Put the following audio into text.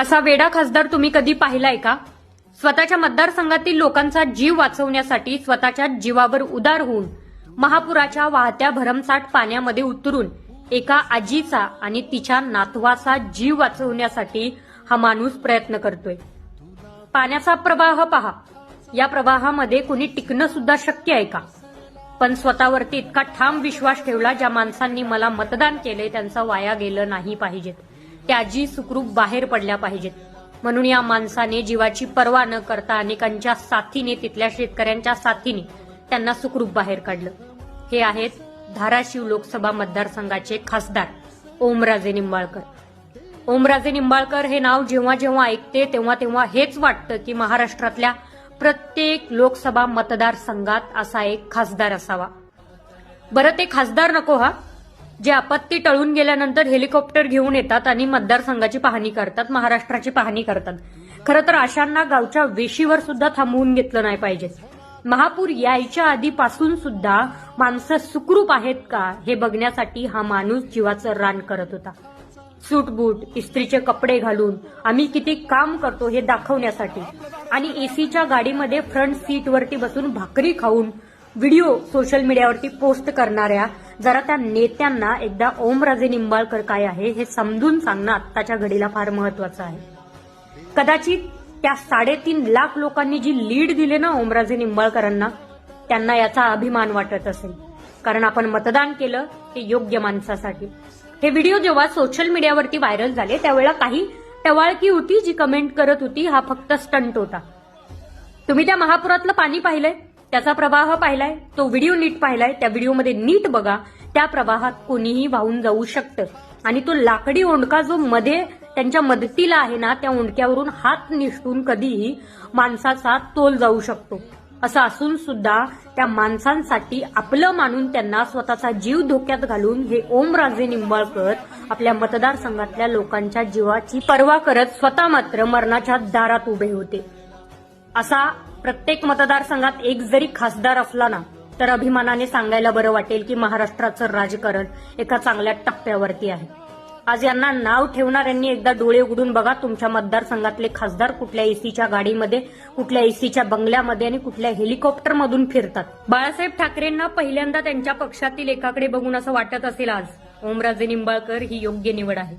असा वेडा खासदार तुम्ही कधी पाहिलाय का? स्वतःच्या मतदारसंघातील लोकांचा जीव वाचवण्यासाठी स्वतःच्या जीवावर उदार होऊन महापुराच्या वाहत्या भरमसाठ पाण्यामध्ये उतरून एका आजीचा आणि तिच्या नातवाचा जीव वाचवण्यासाठी हा माणूस प्रयत्न करतोय. पाण्याचा प्रवाह पहा. या प्रवाहामध्ये कोणी टिकणं सुद्धा शक्य आहे का? पण स्वतःवरती इतका ठाम विश्वास ठेवला ज्या माणसांनी मला मतदान केले त्यांचं वाया गेलं नाही पाहिजेत. त्याजी सुखरूप बाहेर पडल्या पाहिजेत. म्हणून या माणसाने जीवाची पर्वा न करता अनेकांच्या साथीने तिथल्या शेतकऱ्यांच्या साथीने त्यांना सुखरूप बाहेर काढलं. हे आहेत धाराशिव लोकसभा मतदारसंघाचे खासदार ओमराजे निंबाळकर. ओमराजे निंबाळकर हे नाव जेव्हा जेव्हा ऐकते तेव्हा तेव्हा हेच वाटतं की महाराष्ट्रातल्या प्रत्येक लोकसभा मतदारसंघात असा एक खासदार असावा. बरं ते खासदार नको हा? जे आपत्ती टळून गेल्यानंतर हेलिकॉप्टर घेऊन येतात आणि मतदारसंघाची पाहणी करतात महाराष्ट्राची पाहणी करतात. खरं तर अशांना गावच्या वेशीवर सुद्धा थांबवून घेतलं नाही पाहिजे. महापूर यायच्या आधीपासून सुद्धा माणसं सुखरूप आहेत का हे बघण्यासाठी हा माणूस जीवाचं रान करत होता. सूटबूट इस्त्रीचे कपडे घालून आम्ही किती काम करतो हे दाखवण्यासाठी. आणि एसीच्या गाडीमध्ये फ्रंट सीटवरती बसून भाकरी खाऊन व्हिडिओ सोशल मीडियावरती पोस्ट करणाऱ्या जरा त्या नेत्यांना एकदा ओमराजे निंबाळकर काय आहे हे समजून सांगणं आत्ताच्या घडीला फार महत्वाचं आहे. कदाचित त्या साडेतीन लाख लोकांनी जी लीड दिली ना ओमराजे निंबाळकरांना त्यांना याचा अभिमान वाटत असेल. कारण आपण मतदान केलं ते योग्य माणसासाठी. हे व्हिडिओ जेव्हा सोशल मीडियावरती व्हायरल झाले त्यावेळेला काही टवाळकी होती जी कमेंट करत होती हा फक्त स्टंट होता. तुम्ही त्या महापुरातलं पाणी पाहिलंय? त्याचा प्रवाह पाहिलाय तो व्हिडिओ नीट पाहिलाय त्या व्हिडिओमध्ये नीट बघा त्या प्रवाहात कोणीही वाहून जाऊ शकतं. आणि तो लाकडी ओंडका जो मध्ये त्यांच्या मदतीला आहे ना त्या ओंडक्यावरून हात निसटून कधीही माणसाचा तोल जाऊ शकतो. असं असून सुद्धा त्या माणसांसाठी आपलं मानून त्यांना स्वतःचा जीव धोक्यात घालून हे ओमराजे निंबाळकर आपल्या मतदारसंघातल्या लोकांच्या जीवाची पर्वा करत स्वतः मात्र मरणाच्या दारात उभे होते. असा प्रत्येक मतदारसंघात एक जरी खासदार असला ना तर अभिमानाने सांगायला बरं वाटेल की महाराष्ट्राचं राजकारण एका चांगल्या टप्प्यावरती आहे. आज यांना नाव ठेवणाऱ्यांनी एकदा डोळे उघडून बघा तुमच्या मतदारसंघातले खासदार कुठल्या एसीच्या गाडीमध्ये कुठल्या एसीच्या बंगल्यामध्ये आणि कुठल्या हेलिकॉप्टरमधून फिरतात. बाळासाहेब ठाकरेंना पहिल्यांदा त्यांच्या पक्षातील एकाकडे बघून असं वाटत असेल आज. ओमराजे निंबाळकर ही योग्य निवड आहे.